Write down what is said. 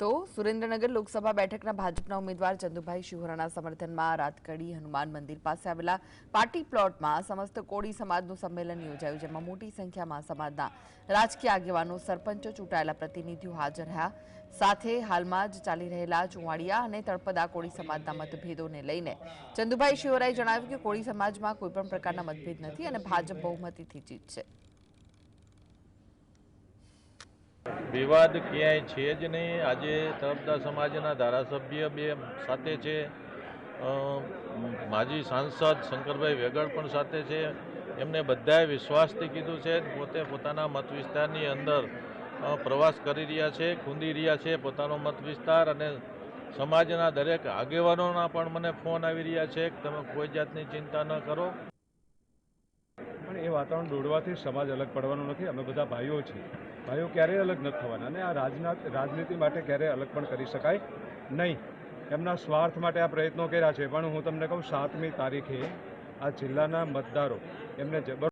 તો સુરેન્દ્રનગર લોકસભા બેઠકના ભાજપના ઉમેદવાર ચંદુભાઈ શિહોરાના સમર્થનમાં રાતકડી હનુમાન મંદિર પાસે આવેલા પાર્ટી પ્લોટમાં સમસ્ત કોળી સમાજનું સંમેલન યોજાયું, જેમાં મોટી સંખ્યામાં સમાજના રાજકીય આગેવાનો, સરપંચો ચૂંટાયેલા પ્રતિનિધિઓ હાજર રહ્યા. સાથે હાલમાં જ ચાલી રહેલા ચુવાડિયા અને તળપદા કોળી સમાજના મતભેદોને લઈને ચંદુભાઈ શિહોરાએ જણાવ્યું કે કોળી સમાજમાં કોઈપણ પ્રકારના મતભેદ નથી અને ભાજપ બહુમતીથી જીતશે. વિવાદ ક્યાંય છે જ નહીં. આજે તળપદા સમાજના ધારાસભ્ય બે સાથે છે. માજી સાંસદ શંકરભાઈ વેગડ પણ સાથે છે. એમને બધાએ વિશ્વાસથી કીધું છે, પોતે પોતાના મત વિસ્તારની અંદર પ્રવાસ કરી રહ્યા છે, ખૂંદી રહ્યા છે પોતાનો મત વિસ્તાર અને સમાજના દરેક આગેવાનોના પણ મને ફોન આવી રહ્યા છે તમે કોઈ જાતની ચિંતા ન કરો. એ વાતાવરણ દોડવાથી સમાજ અલગ પડવાનો નથી. અમે બધા ભાઈઓ છીએ. ભાઈઓ ક્યારેય અલગ નથી થવાના અને આ રાજના રાજનીતિ માટે ક્યારેય અલગ પણ કરી શકાય નહીં. એમના સ્વાર્થ માટે આ પ્રયત્નો કર્યા છે. પણ હું તમને કહું, સાતમી તારીખે આ જિલ્લાના મતદારો એમને જબર